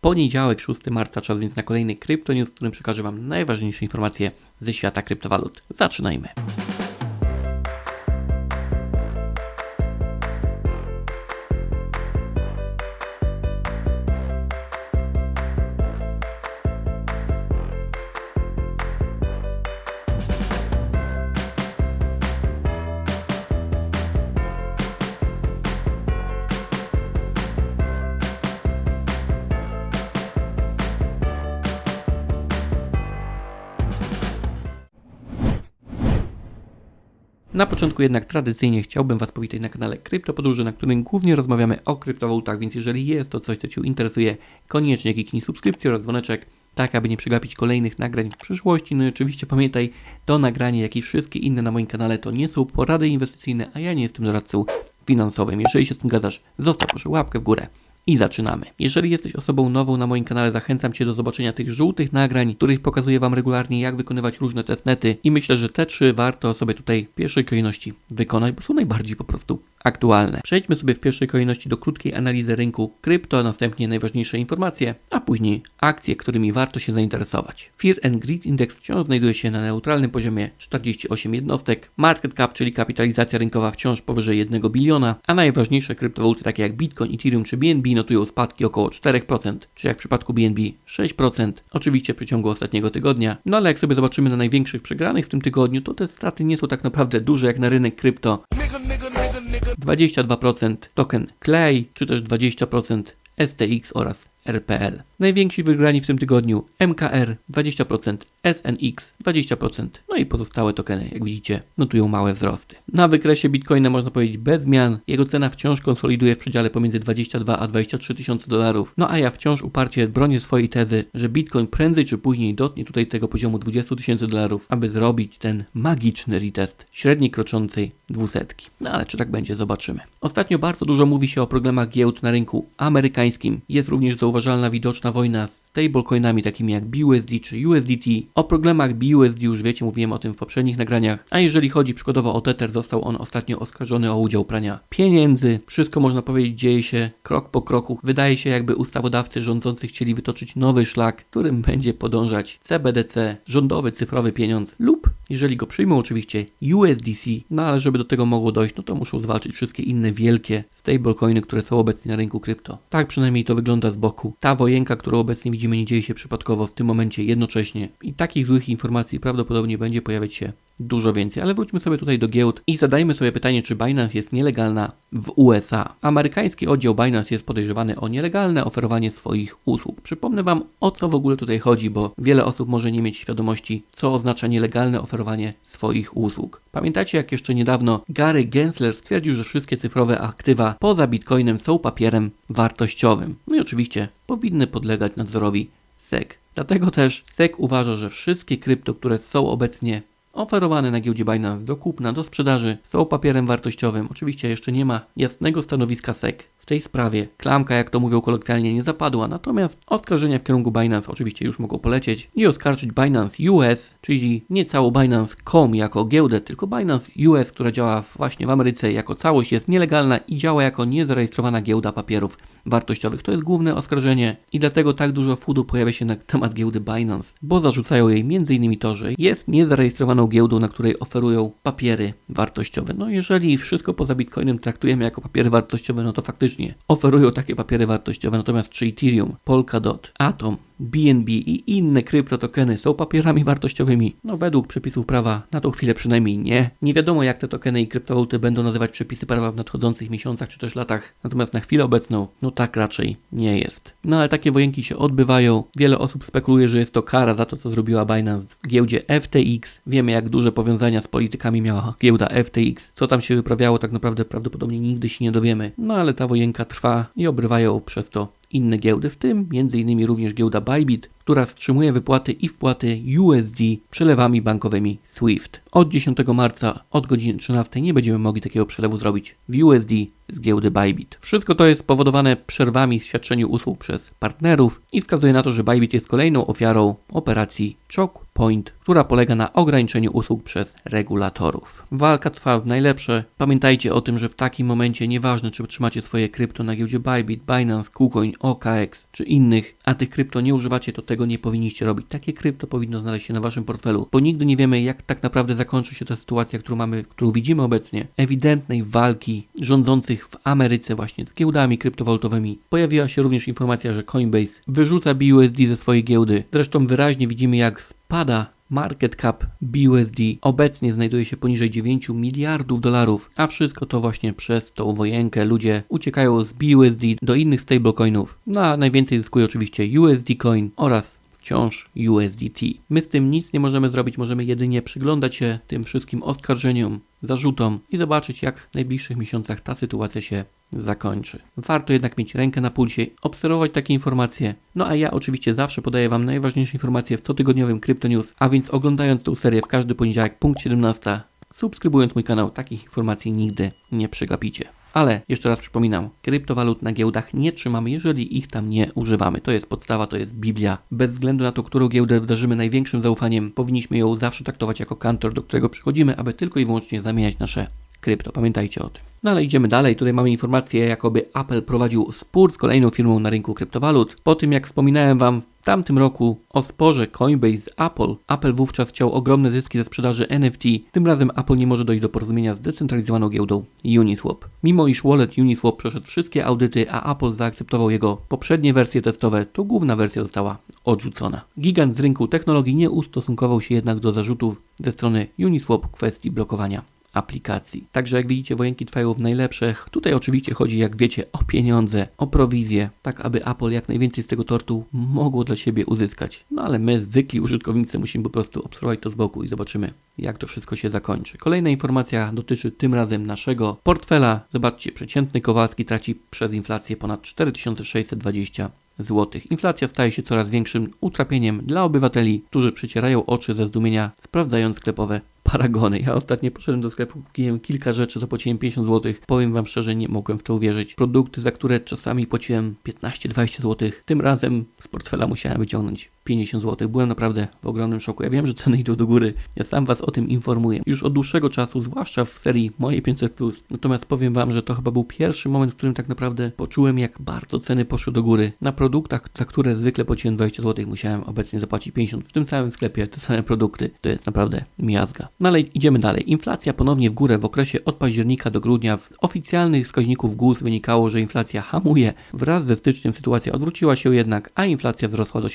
Poniedziałek, 6 marca, czas więc na kolejny Crypto News, w którym przekażę Wam najważniejsze informacje ze świata kryptowalut. Zaczynajmy. Na początku jednak tradycyjnie chciałbym Was powitać na kanale Kryptopodróży, na którym głównie rozmawiamy o kryptowalutach, więc jeżeli jest to coś, co Cię interesuje, koniecznie kliknij subskrypcję oraz dzwoneczek, tak aby nie przegapić kolejnych nagrań w przyszłości. No i oczywiście pamiętaj, to nagranie, jak i wszystkie inne na moim kanale to nie są porady inwestycyjne, a ja nie jestem doradcą finansowym. Jeżeli się z tym zgadzasz, zostaw proszę łapkę w górę. I zaczynamy. Jeżeli jesteś osobą nową na moim kanale, zachęcam Cię do zobaczenia tych żółtych nagrań, których pokazuję Wam regularnie, jak wykonywać różne testnety. I myślę, że te trzy warto sobie tutaj w pierwszej kolejności wykonać, bo są najbardziej po prostu aktualne. Przejdźmy sobie w pierwszej kolejności do krótkiej analizy rynku krypto, następnie najważniejsze informacje, a później akcje, którymi warto się zainteresować. Fear and Greed Index wciąż znajduje się na neutralnym poziomie 48 jednostek, market cap, czyli kapitalizacja rynkowa wciąż powyżej 1 biliona, a najważniejsze kryptowaluty takie jak Bitcoin, Ethereum czy BNB notują spadki około 4%, czy jak w przypadku BNB 6%, oczywiście w przeciągu ostatniego tygodnia. No ale jak sobie zobaczymy na największych przegranych w tym tygodniu, to te straty nie są tak naprawdę duże jak na rynek krypto. 22% token Clay, czy też 20% STX oraz RPL. Najwięksi wygrani w tym tygodniu MKR 20%, SNX 20%, no i pozostałe tokeny, jak widzicie, notują małe wzrosty. Na wykresie Bitcoina można powiedzieć bez zmian, jego cena wciąż konsoliduje w przedziale pomiędzy 22 a 23 tysiące dolarów, no a ja wciąż uparcie bronię swojej tezy, że Bitcoin prędzej czy później dotnie tutaj tego poziomu 20 tysięcy dolarów, aby zrobić ten magiczny retest średniej kroczącej dwusetki. No ale czy tak będzie, zobaczymy. Ostatnio bardzo dużo mówi się o problemach giełd na rynku amerykańskim. Jest również zauważalna widoczna wojna z stablecoinami takimi jak BUSD czy USDT. O problemach BUSD już wiecie, mówiłem o tym w poprzednich nagraniach. A jeżeli chodzi przykładowo o Tether, został on ostatnio oskarżony o udział prania pieniędzy. Wszystko można powiedzieć dzieje się krok po kroku. Wydaje się jakby ustawodawcy rządzący chcieli wytoczyć nowy szlak, którym będzie podążać CBDC, rządowy cyfrowy pieniądz lub jeżeli go przyjmą oczywiście USDC, no ale żeby do tego mogło dojść, no to muszą zwalczyć wszystkie inne wielkie stablecoiny, które są obecnie na rynku krypto. Tak przynajmniej to wygląda z boku. Ta wojenka, którą obecnie widzimy, nie dzieje się przypadkowo w tym momencie jednocześnie i takich złych informacji prawdopodobnie będzie pojawiać się dużo więcej, ale wróćmy sobie tutaj do giełd i zadajmy sobie pytanie, czy Binance jest nielegalna w USA. Amerykański oddział Binance jest podejrzewany o nielegalne oferowanie swoich usług. Przypomnę Wam, o co w ogóle tutaj chodzi, bo wiele osób może nie mieć świadomości, co oznacza nielegalne oferowanie swoich usług. Pamiętacie, jak jeszcze niedawno Gary Gensler stwierdził, że wszystkie cyfrowe aktywa poza Bitcoinem są papierem wartościowym. No i oczywiście powinny podlegać nadzorowi SEC. Dlatego też SEC uważa, że wszystkie krypto, które są obecnie oferowane na giełdzie Binance do kupna, do sprzedaży są papierem wartościowym. Oczywiście jeszcze nie ma jasnego stanowiska SEC tej sprawie. Klamka, jak to mówią kolokwialnie, nie zapadła, natomiast oskarżenia w kierunku Binance oczywiście już mogą polecieć i oskarżyć Binance US, czyli nie całą Binance.com jako giełdę, tylko Binance US, która działa właśnie w Ameryce jako całość, jest nielegalna i działa jako niezarejestrowana giełda papierów wartościowych. To jest główne oskarżenie i dlatego tak dużo foodu pojawia się na temat giełdy Binance, bo zarzucają jej m.in. to, że jest niezarejestrowaną giełdą, na której oferują papiery wartościowe. No jeżeli wszystko poza Bitcoinem traktujemy jako papiery wartościowe, no to faktycznie oferują takie papiery wartościowe, natomiast czy Ethereum, Polkadot, Atom, BNB i inne kryptotokeny są papierami wartościowymi? No według przepisów prawa na tą chwilę przynajmniej nie. Nie wiadomo jak te tokeny i kryptowaluty będą nazywać przepisy prawa w nadchodzących miesiącach czy też latach, natomiast na chwilę obecną no tak raczej nie jest. No ale takie wojenki się odbywają. Wiele osób spekuluje, że jest to kara za to co zrobiła Binance w giełdzie FTX. Wiemy jak duże powiązania z politykami miała giełda FTX. Co tam się wyprawiało tak naprawdę prawdopodobnie nigdy się nie dowiemy. No ale ta wojenka trwa i obrywają przez to inne giełdy, w tym m.in. również giełda Bybit, która wstrzymuje wypłaty i wpłaty USD przelewami bankowymi SWIFT. Od 10 marca od godziny 13 nie będziemy mogli takiego przelewu zrobić w USD z giełdy Bybit. Wszystko to jest spowodowane przerwami w świadczeniu usług przez partnerów i wskazuje na to, że Bybit jest kolejną ofiarą operacji Choke Point, która polega na ograniczeniu usług przez regulatorów. Walka trwa w najlepsze. Pamiętajcie o tym, że w takim momencie nieważne czy trzymacie swoje krypto na giełdzie Bybit, Binance, KuCoin, OKX czy innych a tych krypto nie używacie, to tego nie powinniście robić. Takie krypto powinno znaleźć się na waszym portfelu, bo nigdy nie wiemy, jak tak naprawdę zakończy się ta sytuacja, którą mamy, którą widzimy obecnie. Ewidentnej walki rządzących w Ameryce właśnie z giełdami kryptowalutowymi. Pojawiła się również informacja, że Coinbase wyrzuca BUSD ze swojej giełdy. Zresztą wyraźnie widzimy, jak spada Market cap BUSD obecnie znajduje się poniżej 9 miliardów dolarów, a wszystko to właśnie przez tą wojenkę. Ludzie uciekają z BUSD do innych stablecoinów. No a najwięcej zyskuje oczywiście USD Coin oraz wciąż USDT. My z tym nic nie możemy zrobić, możemy jedynie przyglądać się tym wszystkim oskarżeniom, zarzutom i zobaczyć, jak w najbliższych miesiącach ta sytuacja się zakończy. Warto jednak mieć rękę na pulsie, obserwować takie informacje. No a ja oczywiście zawsze podaję Wam najważniejsze informacje w cotygodniowym Crypto News, a więc oglądając tę serię w każdy poniedziałek, punkt 17, subskrybując mój kanał, takich informacji nigdy nie przegapicie. Ale jeszcze raz przypominam, kryptowalut na giełdach nie trzymamy, jeżeli ich tam nie używamy. To jest podstawa, to jest Biblia. Bez względu na to, którą giełdę wdarzymy największym zaufaniem, powinniśmy ją zawsze traktować jako kantor, do którego przychodzimy, aby tylko i wyłącznie zamieniać nasze krypto. Pamiętajcie o tym. No ale idziemy dalej. Tutaj mamy informację, jakoby Apple prowadził spór z kolejną firmą na rynku kryptowalut. Po tym, jak wspominałem Wam w tamtym roku o sporze Coinbase z Apple, Apple wówczas chciał ogromne zyski ze sprzedaży NFT. Tym razem Apple nie może dojść do porozumienia z zdecentralizowaną giełdą Uniswap. Mimo iż wallet Uniswap przeszedł wszystkie audyty, a Apple zaakceptował jego poprzednie wersje testowe, to główna wersja została odrzucona. Gigant z rynku technologii nie ustosunkował się jednak do zarzutów ze strony Uniswap w kwestii blokowania aplikacji. Także jak widzicie, wojenki trwają w najlepszych. Tutaj oczywiście chodzi, jak wiecie, o pieniądze, o prowizję, tak aby Apple jak najwięcej z tego tortu mogło dla siebie uzyskać. No ale my, zwykli użytkownicy, musimy po prostu obserwować to z boku i zobaczymy, jak to wszystko się zakończy. Kolejna informacja dotyczy tym razem naszego portfela. Zobaczcie, przeciętny Kowalski traci przez inflację ponad 4620 zł. Inflacja staje się coraz większym utrapieniem dla obywateli, którzy przycierają oczy ze zdumienia, sprawdzając sklepowe paragony. Ja ostatnio poszedłem do sklepu, kupiłem kilka rzeczy, zapłaciłem 50 zł. Powiem Wam szczerze, nie mogłem w to uwierzyć. Produkty, za które czasami płaciłem 15-20 zł. Tym razem z portfela musiałem wyciągnąć 50 zł. Byłem naprawdę w ogromnym szoku. Ja wiem, że ceny idą do góry. Ja sam Was o tym informuję. Już od dłuższego czasu, zwłaszcza w serii Moje 500+. Natomiast powiem Wam, że to chyba był pierwszy moment, w którym tak naprawdę poczułem, jak bardzo ceny poszły do góry. Na produktach, za które zwykle płaciłem 20 zł, musiałem obecnie zapłacić 50. W tym samym sklepie te same produkty. To jest naprawdę miazga. No ale idziemy dalej. Inflacja ponownie w górę w okresie od października do grudnia. Z oficjalnych wskaźników GUS wynikało, że inflacja hamuje. Wraz ze styczniem sytuacja odwróciła się jednak, a inflacja wzrosła do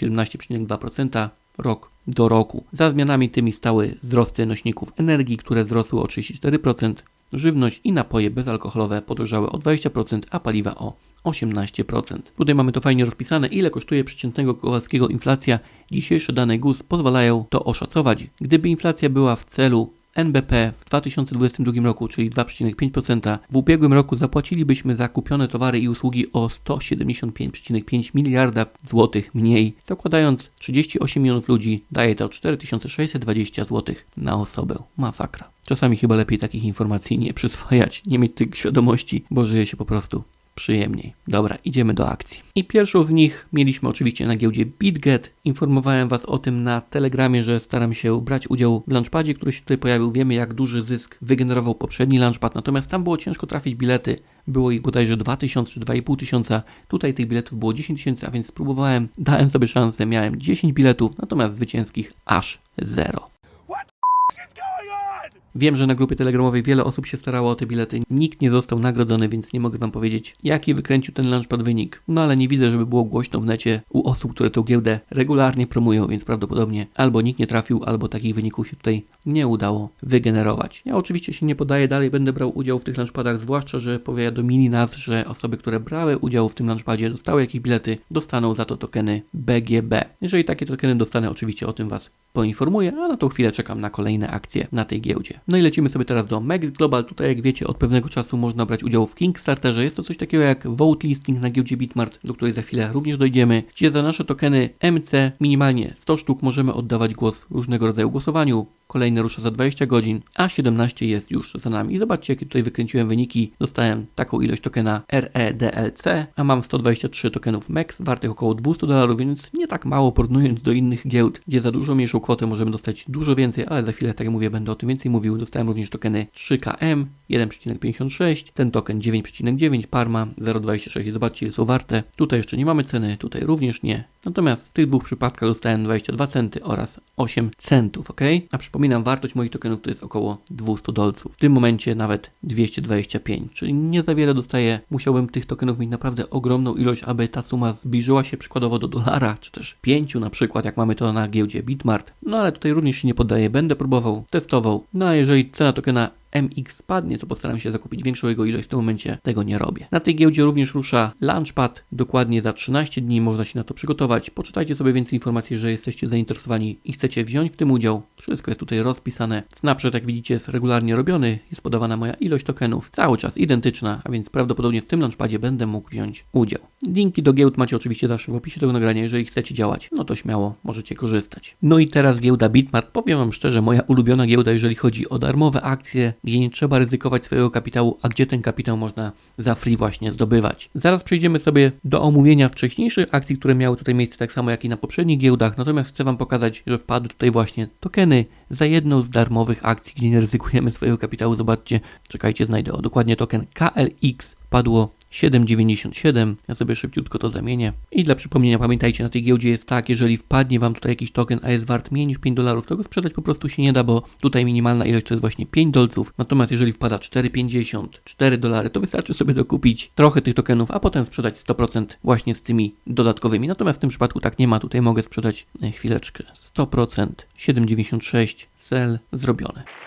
17,2% rok do roku. Za zmianami tymi stały wzrosty nośników energii, które wzrosły o 34%, żywność i napoje bezalkoholowe podrożały o 20%, a paliwa o 18%. Tutaj mamy to fajnie rozpisane, ile kosztuje przeciętnego Kowalskiego inflacja. Dzisiejsze dane GUS pozwalają to oszacować. Gdyby inflacja była w celu NBP w 2022 roku, czyli 2,5%, w ubiegłym roku zapłacilibyśmy za kupione towary i usługi o 175,5 miliarda złotych mniej. Zakładając 38 milionów ludzi, daje to 4620 zł na osobę. Masakra. Czasami chyba lepiej takich informacji nie przyswajać, nie mieć tych świadomości, bo żyje się po prostu przyjemniej. Dobra, idziemy do akcji. I pierwszą z nich mieliśmy oczywiście na giełdzie BitGet. Informowałem Was o tym na Telegramie, że staram się brać udział w launchpadzie, który się tutaj pojawił. Wiemy, jak duży zysk wygenerował poprzedni launchpad, natomiast tam było ciężko trafić bilety. Było ich bodajże 2000 czy 2500 tysiąca. Tutaj tych biletów było 10 tysięcy, a więc spróbowałem, dałem sobie szansę, miałem 10 biletów, natomiast zwycięskich aż 0. Wiem, że na grupie telegramowej wiele osób się starało o te bilety. Nikt nie został nagrodzony, więc nie mogę wam powiedzieć, jaki wykręcił ten launchpad wynik. No ale nie widzę, żeby było głośno w necie u osób, które tę giełdę regularnie promują, więc prawdopodobnie albo nikt nie trafił, albo takich wyników się tutaj nie udało wygenerować. Ja oczywiście się nie podaję, dalej będę brał udział w tych launchpadach, zwłaszcza, że powiadomili nas, że osoby, które brały udział w tym launchpadzie, dostały jakieś bilety, dostaną za to tokeny BGB. Jeżeli takie tokeny dostanę, oczywiście o tym was poinformuję, a na tą chwilę czekam na kolejne akcje na tej giełdzie. No i lecimy sobie teraz do Mex Global. Tutaj, jak wiecie, od pewnego czasu można brać udział w Kickstarterze. Jest to coś takiego jak vote listing na giełdzie Bitmart, do której za chwilę również dojdziemy, gdzie za nasze tokeny MC minimalnie 100 sztuk możemy oddawać głos różnego rodzaju głosowaniu. Kolejny rusza za 20 godzin, a 17 jest już za nami. Zobaczcie, jakie tutaj wykręciłem wyniki. Dostałem taką ilość tokena REDLC, a mam 123 tokenów MEX, wartych około 200 dolarów, więc nie tak mało porównując do innych giełd, gdzie za dużo mniejszą kwotę możemy dostać dużo więcej, ale za chwilę, tak jak mówię, będę o tym więcej mówił. Dostałem również tokeny 3KM 1,56, ten token 9,9, Parma 0,26. Zobaczcie, ile są warte. Tutaj jeszcze nie mamy ceny, tutaj również nie. Natomiast w tych dwóch przypadkach dostałem 22 centy oraz 8 centów, ok? A przypominam, wartość moich tokenów to jest około 200 dolców. W tym momencie nawet 225, czyli nie za wiele dostaję. Musiałbym tych tokenów mieć naprawdę ogromną ilość, aby ta suma zbliżyła się przykładowo do dolara, czy też 5 na przykład, jak mamy to na giełdzie Bitmart. No ale tutaj również się nie poddaję, będę próbował, testował. No a jeżeli cena tokena MX spadnie, to postaram się zakupić większą jego ilość. W tym momencie tego nie robię. Na tej giełdzie również rusza Launchpad. Dokładnie za 13 dni można się na to przygotować. Poczytajcie sobie więcej informacji, że jesteście zainteresowani i chcecie wziąć w tym udział. Wszystko jest tutaj rozpisane. Snapchat, jak widzicie, jest regularnie robiony. Jest podawana moja ilość tokenów. Cały czas identyczna, a więc prawdopodobnie w tym Launchpadzie będę mógł wziąć udział. Linki do giełd macie oczywiście zawsze w opisie tego nagrania. Jeżeli chcecie działać, no to śmiało możecie korzystać. No i teraz giełda Bitmart. Powiem Wam szczerze, moja ulubiona giełda, jeżeli chodzi o darmowe akcje, gdzie nie trzeba ryzykować swojego kapitału, a gdzie ten kapitał można za free właśnie zdobywać. Zaraz przejdziemy sobie do omówienia wcześniejszych akcji, które miały tutaj miejsce tak samo jak i na poprzednich giełdach, natomiast chcę Wam pokazać, że wpadły tutaj właśnie tokeny za jedną z darmowych akcji, gdzie nie ryzykujemy swojego kapitału. Zobaczcie, czekajcie, znajdę dokładnie token KLX padło 7,97. Ja sobie szybciutko to zamienię. I dla przypomnienia, pamiętajcie, na tej giełdzie jest tak, jeżeli wpadnie Wam tutaj jakiś token, a jest wart mniej niż 5 dolarów, to go sprzedać po prostu się nie da, bo tutaj minimalna ilość to jest właśnie 5 dolców. Natomiast jeżeli wpada 4,50, 4 dolary, to wystarczy sobie dokupić trochę tych tokenów, a potem sprzedać 100% właśnie z tymi dodatkowymi. Natomiast w tym przypadku tak nie ma. Tutaj mogę sprzedać e, chwileczkę 100%, 7,96, sell zrobione.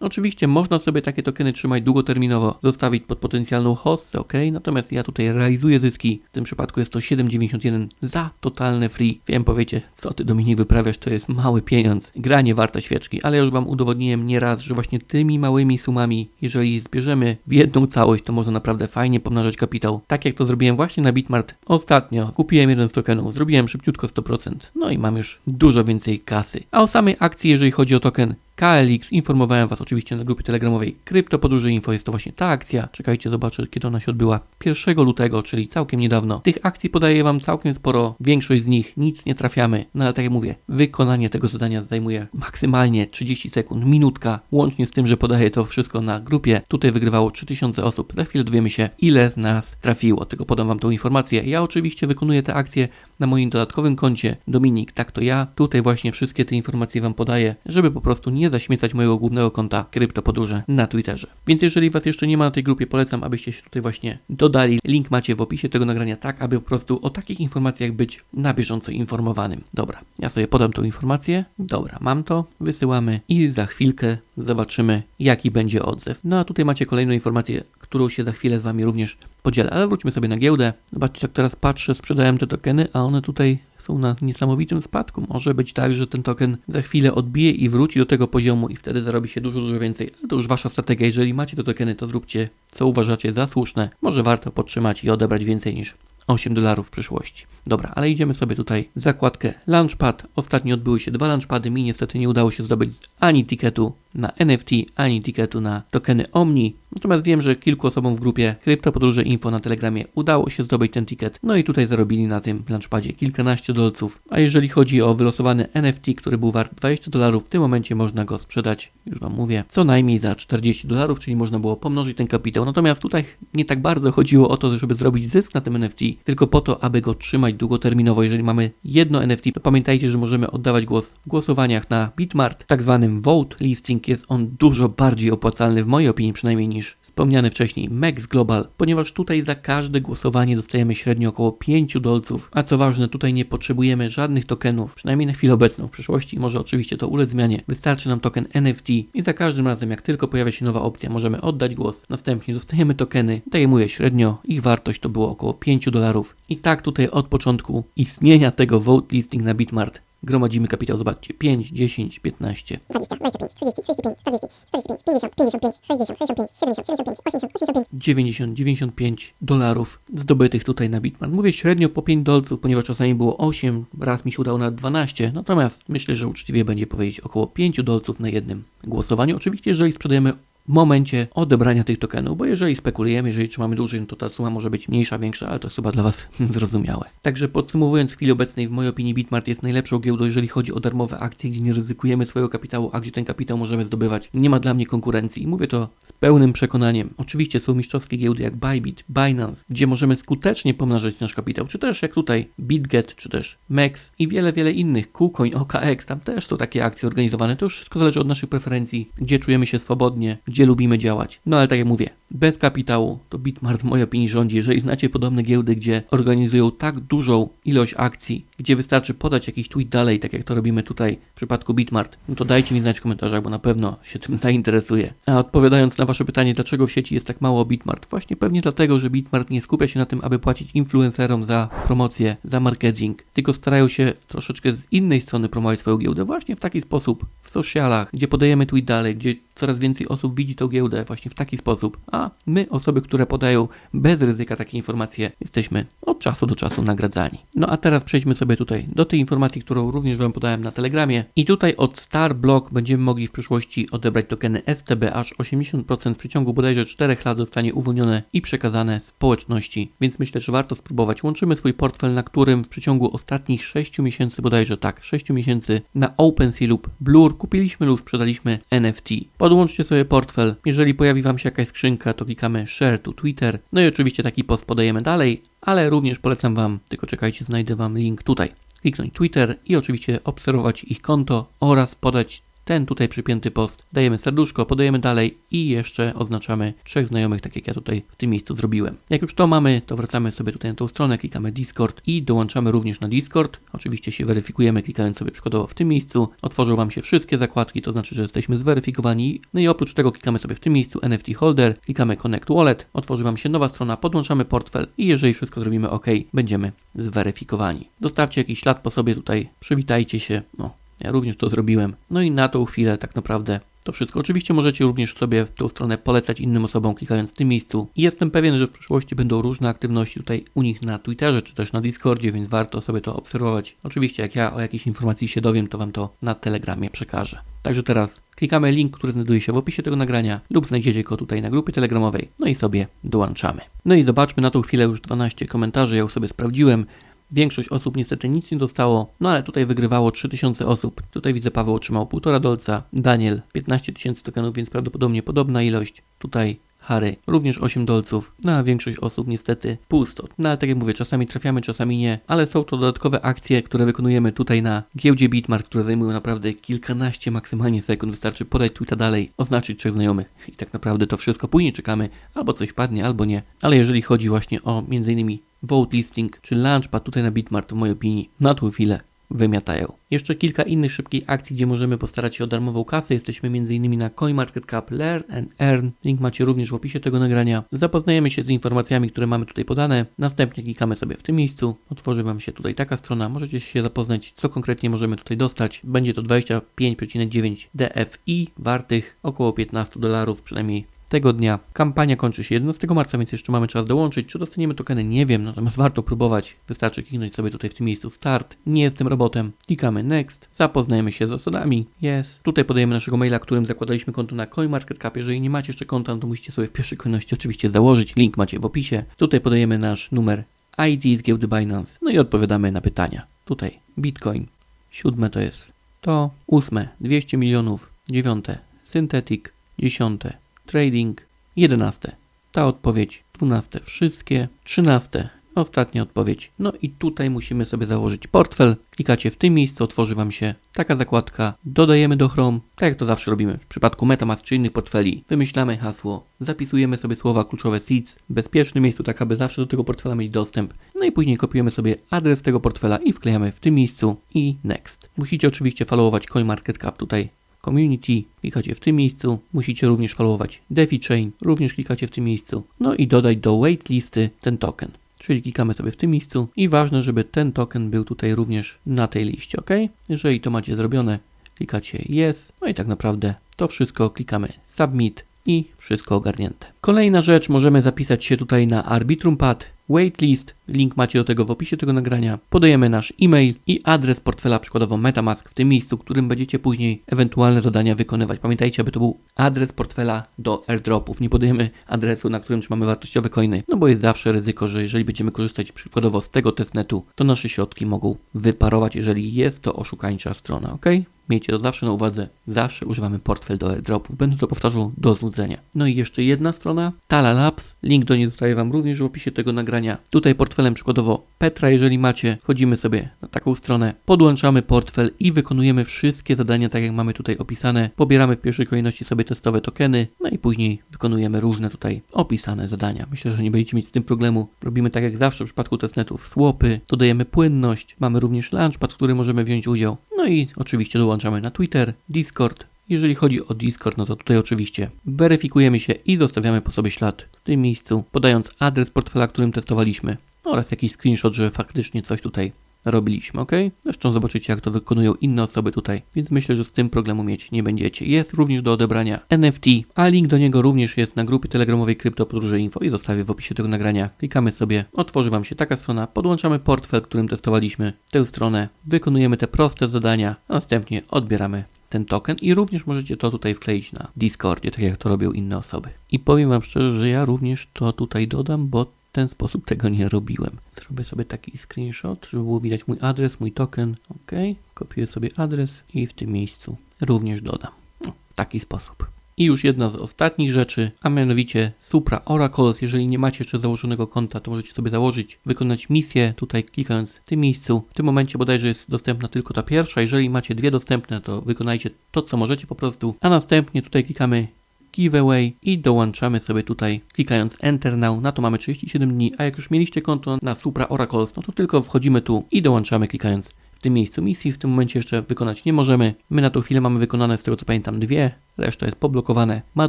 Oczywiście można sobie takie tokeny trzymać długoterminowo, zostawić pod potencjalną hossę, ok? Natomiast ja tutaj realizuję zyski. W tym przypadku jest to 7,91 za totalne free. Wiem, powiecie, co ty Dominik wyprawiasz, to jest mały pieniądz. Gra nie warta świeczki, ale już wam udowodniłem nieraz, że właśnie tymi małymi sumami, jeżeli zbierzemy w jedną całość, to można naprawdę fajnie pomnażać kapitał. Tak jak to zrobiłem właśnie na Bitmart ostatnio. Kupiłem jeden z tokenów, zrobiłem szybciutko 100%. No i mam już dużo więcej kasy. A o samej akcji, jeżeli chodzi o token KLX. Informowałem Was oczywiście na grupie telegramowej Krypto Podróży Info. Jest to właśnie ta akcja. Czekajcie, zobaczę, kiedy ona się odbyła. 1 lutego, czyli całkiem niedawno. Tych akcji podaję Wam całkiem sporo. Większość z nich nic nie trafiamy. No ale tak jak mówię, wykonanie tego zadania zajmuje maksymalnie 30 sekund, minutka. Łącznie z tym, że podaję to wszystko na grupie. Tutaj wygrywało 3000 osób. Za chwilę dowiemy się, ile z nas trafiło. Tylko podam Wam tą informację. Ja oczywiście wykonuję te akcje na moim dodatkowym koncie. Dominik, tak to ja. Tutaj właśnie wszystkie te informacje Wam podaję, żeby po prostu nie zaśmiecać mojego głównego konta Kryptopodróże na Twitterze. Więc jeżeli Was jeszcze nie ma na tej grupie, polecam, abyście się tutaj właśnie dodali. Link macie w opisie tego nagrania, tak aby po prostu o takich informacjach być na bieżąco informowanym. Dobra, ja sobie podam tą informację. Dobra, mam to, wysyłamy i za chwilkę zobaczymy, jaki będzie odzew. No a tutaj macie kolejną informację, którą się za chwilę z Wami również podzielę. Ale wróćmy sobie na giełdę. Zobaczcie, jak teraz patrzę, sprzedałem te tokeny, a one tutaj są na niesamowitym spadku. Może być tak, że ten token za chwilę odbije i wróci do tego poziomu i wtedy zarobi się dużo, dużo więcej. Ale to już Wasza strategia. Jeżeli macie te tokeny, to zróbcie, co uważacie za słuszne. Może warto podtrzymać i odebrać więcej niż 8 dolarów w przyszłości. Dobra, ale idziemy sobie tutaj w zakładkę Launchpad. Ostatnio odbyły się dwa Launchpady. Mi niestety nie udało się zdobyć ani tiketu na NFT, ani tiketu na tokeny Omni. Natomiast wiem, że kilku osobom w grupie Krypto Podróże Info na Telegramie udało się zdobyć ten ticket. No i tutaj zarobili na tym Launchpadzie kilkanaście dolców. A jeżeli chodzi o wylosowany NFT, który był wart 20 dolarów, w tym momencie można go sprzedać, już Wam mówię, co najmniej za 40 dolarów, czyli można było pomnożyć ten kapitał. Natomiast tutaj nie tak bardzo chodziło o to, żeby zrobić zysk na tym NFT, tylko po to, aby go trzymać długoterminowo. Jeżeli mamy jedno NFT, to pamiętajcie, że możemy oddawać głos w głosowaniach na Bitmart, tak zwanym vote listing. Jest on dużo bardziej opłacalny, w mojej opinii przynajmniej, niż wspomniany wcześniej Max Global, ponieważ tutaj za każde głosowanie dostajemy średnio około 5 dolców. A co ważne, tutaj nie potrzebujemy żadnych tokenów, przynajmniej na chwilę obecną. W przyszłości może oczywiście to ulec zmianie. Wystarczy nam token NFT i za każdym razem, jak tylko pojawia się nowa opcja, możemy oddać głos. Następnie dostajemy tokeny. Tak jak mówię, średnio ich wartość to było około 5 dolarów. I tak tutaj od początku istnienia tego vote listing na Bitmart gromadzimy kapitał. Zobaczcie, 5, 10, 15. 20, 25, 30, 35, 40, 45, 50, 55, 60, 65, 70, 75, 80, 85, 90, 95 dolarów zdobytych tutaj na Bitmart. Mówię średnio po 5 dolców, ponieważ czasami było 8, raz mi się udało nawet 12, natomiast myślę, że uczciwie będzie powiedzieć około 5 dolców na jednym głosowaniu. Oczywiście, jeżeli sprzedajemy momencie odebrania tych tokenów, bo jeżeli spekulujemy, jeżeli trzymamy dłużej, no to ta suma może być mniejsza, większa, ale to chyba dla Was zrozumiałe. Także podsumowując, w chwili obecnej w mojej opinii Bitmart jest najlepszą giełdą, jeżeli chodzi o darmowe akcje, gdzie nie ryzykujemy swojego kapitału, a gdzie ten kapitał możemy zdobywać. Nie ma dla mnie konkurencji i mówię to z pełnym przekonaniem. Oczywiście są mistrzowskie giełdy jak Bybit, Binance, gdzie możemy skutecznie pomnażać nasz kapitał, czy też jak tutaj BitGet, czy też MEX i wiele, wiele innych, KuCoin, OKX, tam też są takie akcje organizowane, to już wszystko zależy od naszych preferencji, gdzie czujemy się swobodnie, gdzie lubimy działać. No ale tak jak mówię, bez kapitału to Bitmart w mojej opinii rządzi. Jeżeli znacie podobne giełdy, gdzie organizują tak dużą ilość akcji, gdzie wystarczy podać jakiś tweet dalej, tak jak to robimy tutaj w przypadku Bitmart, no to dajcie mi znać w komentarzach, bo na pewno się tym zainteresuję. A odpowiadając na wasze pytanie, dlaczego w sieci jest tak mało Bitmart? Właśnie pewnie dlatego, że Bitmart nie skupia się na tym, aby płacić influencerom za promocję, za marketing, tylko starają się troszeczkę z innej strony promować swoją giełdę, właśnie w taki sposób, w socialach, gdzie podajemy tweet dalej, gdzie coraz więcej osób widzi tą giełdę właśnie w taki sposób, a my, osoby, które podają bez ryzyka takie informacje, jesteśmy od czasu do czasu nagradzani. No a teraz przejdźmy sobie tutaj do tej informacji, którą również Wam podałem na Telegramie i tutaj od Starblock będziemy mogli w przyszłości odebrać tokeny STB, aż 80% w przeciągu bodajże 4 lat zostanie uwolnione i przekazane społeczności, więc myślę, że warto spróbować. Łączymy swój portfel, na którym w przeciągu ostatnich 6 miesięcy, bodajże tak, 6 miesięcy na OpenSea lub Blur kupiliśmy lub sprzedaliśmy NFT. Podłączcie sobie portfel. Jeżeli pojawi Wam się jakaś skrzynka, to klikamy Share to Twitter. No i oczywiście taki post podajemy dalej, ale również polecam Wam, tylko czekajcie, znajdę Wam link tutaj. Kliknąć Twitter i oczywiście obserwować ich konto oraz podać ten tutaj przypięty post. Dajemy serduszko, podajemy dalej i jeszcze oznaczamy trzech znajomych, tak jak ja tutaj w tym miejscu zrobiłem. Jak już to mamy, to wracamy sobie tutaj na tą stronę, klikamy Discord i dołączamy również na Discord. Oczywiście się weryfikujemy, klikając sobie przykładowo w tym miejscu. Otworzą Wam się wszystkie zakładki, to znaczy, że jesteśmy zweryfikowani. No i oprócz tego klikamy sobie w tym miejscu NFT Holder, klikamy Connect Wallet, otworzy Wam się nowa strona, podłączamy portfel i jeżeli wszystko zrobimy OK, będziemy zweryfikowani. Dostawcie jakiś ślad po sobie tutaj, przywitajcie się, no ja również to zrobiłem. No i na tą chwilę tak naprawdę to wszystko. Oczywiście możecie również sobie tą stronę polecać innym osobom, klikając w tym miejscu. I jestem pewien, że w przyszłości będą różne aktywności tutaj u nich na Twitterze, czy też na Discordzie, więc warto sobie to obserwować. Oczywiście jak ja o jakiejś informacji się dowiem, to Wam to na Telegramie przekażę. Także teraz klikamy link, który znajduje się w opisie tego nagrania lub znajdziecie go tutaj na grupie telegramowej. No i sobie dołączamy. No i zobaczmy na tą chwilę już 12 komentarzy, ja już sobie sprawdziłem. Większość osób niestety nic nie dostało, no ale tutaj wygrywało 3000 osób. Tutaj widzę Paweł otrzymał 1,5 dolca, Daniel 15 tysięcy tokenów, więc prawdopodobnie podobna ilość. Tutaj Harry również 8 dolców, no a większość osób niestety pusto. No ale tak jak mówię, czasami trafiamy, czasami nie, ale są to dodatkowe akcje, które wykonujemy tutaj na giełdzie Bitmart, które zajmują naprawdę kilkanaście maksymalnie sekund. Wystarczy podać tweeta dalej, oznaczyć trzech znajomych i tak naprawdę to wszystko. Później czekamy, albo coś padnie, albo nie. Ale jeżeli chodzi właśnie o między innymi vote listing czy launchpad tutaj na Bitmart, w mojej opinii, na tą chwilę wymiatają. Jeszcze kilka innych szybkich akcji, gdzie możemy postarać się o darmową kasę. Jesteśmy m.in. na CoinMarketCap Learn and Earn. Link macie również w opisie tego nagrania. Zapoznajemy się z informacjami, które mamy tutaj podane. Następnie klikamy sobie w tym miejscu. Otworzy Wam się tutaj taka strona. Możecie się zapoznać, co konkretnie możemy tutaj dostać. Będzie to 25,9 DFI, wartych około 15 dolarów, przynajmniej tego dnia. Kampania kończy się 11 marca, więc jeszcze mamy czas dołączyć. Czy dostaniemy tokeny? Nie wiem, natomiast warto próbować. Wystarczy kliknąć sobie tutaj w tym miejscu Start. Nie jestem robotem. Klikamy Next. Zapoznajemy się z zasadami. Jest. Tutaj podajemy naszego maila, którym zakładaliśmy konto na CoinMarketCap. Jeżeli nie macie jeszcze konta, no to musicie sobie w pierwszej kolejności oczywiście założyć. Link macie w opisie. Tutaj podajemy nasz numer ID z giełdy Binance. No i odpowiadamy na pytania. Tutaj Bitcoin. Siódme to jest to. Ósme 200 milionów. Dziewiąte Synthetic. Dziesiąte trading 11. Ta odpowiedź 12. Wszystkie 13. Ostatnia odpowiedź. No i tutaj musimy sobie założyć portfel. Klikacie w tym miejscu, otworzy Wam się taka zakładka. Dodajemy do Chrome, tak jak to zawsze robimy w przypadku MetaMask czy innych portfeli. Wymyślamy hasło, zapisujemy sobie słowa kluczowe seeds w bezpiecznym miejscu, tak aby zawsze do tego portfela mieć dostęp. No i później kopiujemy sobie adres tego portfela i wklejamy w tym miejscu i next. Musicie oczywiście followować CoinMarketCap tutaj Community, klikacie w tym miejscu. Musicie również followować DeFi Chain, również klikacie w tym miejscu. No i dodać do waitlisty ten token. Czyli klikamy sobie w tym miejscu i ważne, żeby ten token był tutaj również na tej liście, ok? Jeżeli to macie zrobione, klikacie Yes. No i tak naprawdę to wszystko klikamy Submit. I wszystko ogarnięte. Kolejna rzecz, możemy zapisać się tutaj na Arbitrum Pad, waitlist, link macie do tego w opisie tego nagrania. Podajemy nasz e-mail i adres portfela, przykładowo Metamask, w tym miejscu, w którym będziecie później ewentualne zadania wykonywać. Pamiętajcie, aby to był adres portfela do airdropów. Nie podajemy adresu, na którym trzymamy wartościowe coiny, no bo jest zawsze ryzyko, że jeżeli będziemy korzystać przykładowo z tego testnetu, to nasze środki mogą wyparować, jeżeli jest to oszukańcza strona, ok? Miejcie to zawsze na uwadze. Zawsze używamy portfel do airdropów. Będę to powtarzał do znudzenia. No i jeszcze jedna strona, Tala Labs. Link do niej dostaję Wam również w opisie tego nagrania. Tutaj portfelem przykładowo Petra, jeżeli macie, wchodzimy sobie na taką stronę, podłączamy portfel i wykonujemy wszystkie zadania tak jak mamy tutaj opisane. Pobieramy w pierwszej kolejności sobie testowe tokeny, no i później wykonujemy różne tutaj opisane zadania. Myślę, że nie będziecie mieć z tym problemu. Robimy tak jak zawsze w przypadku testnetów swapy, dodajemy płynność, mamy również launchpad, w którym możemy wziąć udział. No i oczywiście dołączamy na Twitter, Discord. Jeżeli chodzi o Discord, no to tutaj oczywiście weryfikujemy się i zostawiamy po sobie ślad w tym miejscu, podając adres portfela, którym testowaliśmy oraz jakiś screenshot, że faktycznie coś tutaj robiliśmy, ok? Zresztą zobaczycie, jak to wykonują inne osoby tutaj, więc myślę, że z tym problemu mieć nie będziecie. Jest również do odebrania NFT, a link do niego również jest na grupie telegramowej Krypto Podróże Info i zostawię w opisie tego nagrania. Klikamy sobie, otworzy Wam się taka strona, podłączamy portfel, którym testowaliśmy tę stronę, wykonujemy te proste zadania, a następnie odbieramy ten token i również możecie to tutaj wkleić na Discordzie, tak jak to robią inne osoby. I powiem Wam szczerze, że ja również to tutaj dodam, bo ten sposób tego nie robiłem. Zrobię sobie taki screenshot, żeby było widać mój adres, mój token. Ok, kopiuję sobie adres i w tym miejscu również dodam. No, w taki sposób. I już jedna z ostatnich rzeczy, a mianowicie Supra Oracles. Jeżeli nie macie jeszcze założonego konta, to możecie sobie założyć, wykonać misję tutaj klikając w tym miejscu. W tym momencie bodajże jest dostępna tylko ta pierwsza. Jeżeli macie dwie dostępne, to wykonajcie to, co możecie po prostu. A następnie tutaj klikamy giveaway i dołączamy sobie tutaj klikając Enter Now. Na to mamy 37 dni, a jak już mieliście konto na Supra Oracles, no to tylko wchodzimy tu i dołączamy klikając w tym miejscu misji. W tym momencie jeszcze wykonać nie możemy. My na tą chwilę mamy wykonane, z tego co pamiętam, dwie. Reszta jest poblokowane. Ma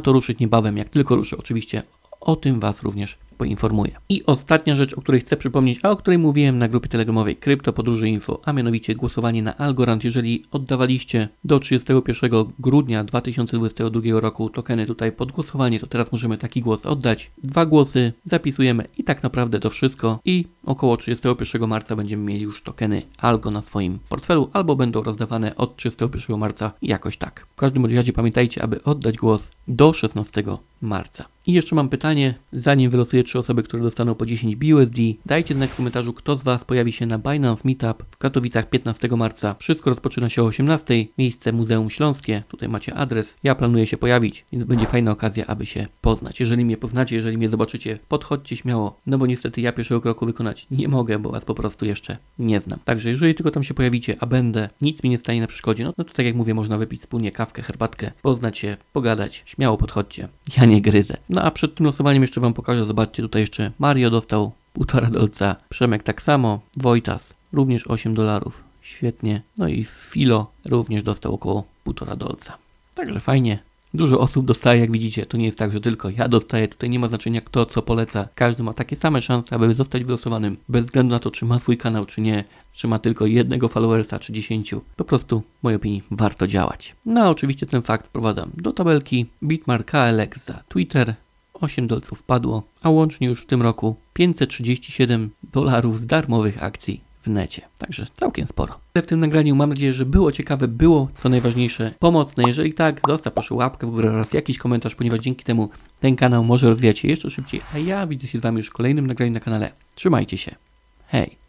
to ruszyć niebawem. Jak tylko ruszy, oczywiście o tym Was również poinformuję. I ostatnia rzecz, o której chcę przypomnieć, a o której mówiłem na grupie telegramowej Krypto Podróży Info, a mianowicie głosowanie na Algorand. Jeżeli oddawaliście do 31 grudnia 2022 roku tokeny tutaj pod głosowanie, to teraz możemy taki głos oddać. Dwa głosy zapisujemy i tak naprawdę to wszystko. I około 31 marca będziemy mieli już tokeny Algo na swoim portfelu, albo będą rozdawane od 31 marca jakoś tak. W każdym razie pamiętajcie, aby oddać głos do 16 marca. I jeszcze mam pytanie, zanim wylosuję trzy osoby, które dostaną po 10 BUSD, dajcie znać w komentarzu, kto z Was pojawi się na Binance Meetup w Katowicach 15 marca. Wszystko rozpoczyna się o 18, miejsce Muzeum Śląskie, tutaj macie adres. Ja planuję się pojawić, więc będzie fajna okazja, aby się poznać. Jeżeli mnie poznacie, jeżeli mnie zobaczycie, podchodźcie śmiało, no bo niestety ja pierwszego kroku wykonać nie mogę, bo Was po prostu jeszcze nie znam. Także jeżeli tylko tam się pojawicie, a będę, nic mi nie stanie na przeszkodzie, no, no to tak jak mówię, można wypić wspólnie kawkę, herbatkę, poznać się, pogadać, śmiało podchodźcie. Ja nie gryzę. No a przed tym losowaniem jeszcze Wam pokażę, zobaczcie, tutaj jeszcze Mario dostał półtora dolca, Przemek tak samo, Wojtas również 8 dolarów, świetnie, no i Filo również dostał około półtora dolca. Także fajnie. Dużo osób dostaje, jak widzicie. To nie jest tak, że tylko ja dostaję. Tutaj nie ma znaczenia kto co poleca. Każdy ma takie same szanse, aby zostać wylosowanym. Bez względu na to, czy ma swój kanał, czy nie. Czy ma tylko jednego followersa, czy dziesięciu. Po prostu, w mojej opinii, warto działać. No a oczywiście ten fakt wprowadzam do tabelki. Bitmark KLX za Twitter. 8 dolców padło, a łącznie już w tym roku 537 dolarów z darmowych akcji w necie. Także całkiem sporo. W tym nagraniu mam nadzieję, że było ciekawe, było co najważniejsze pomocne. Jeżeli tak, zostaw proszę łapkę w górę oraz jakiś komentarz, ponieważ dzięki temu ten kanał może rozwijać się jeszcze szybciej, a ja widzę się z Wami już w kolejnym nagraniu na kanale. Trzymajcie się. Hej!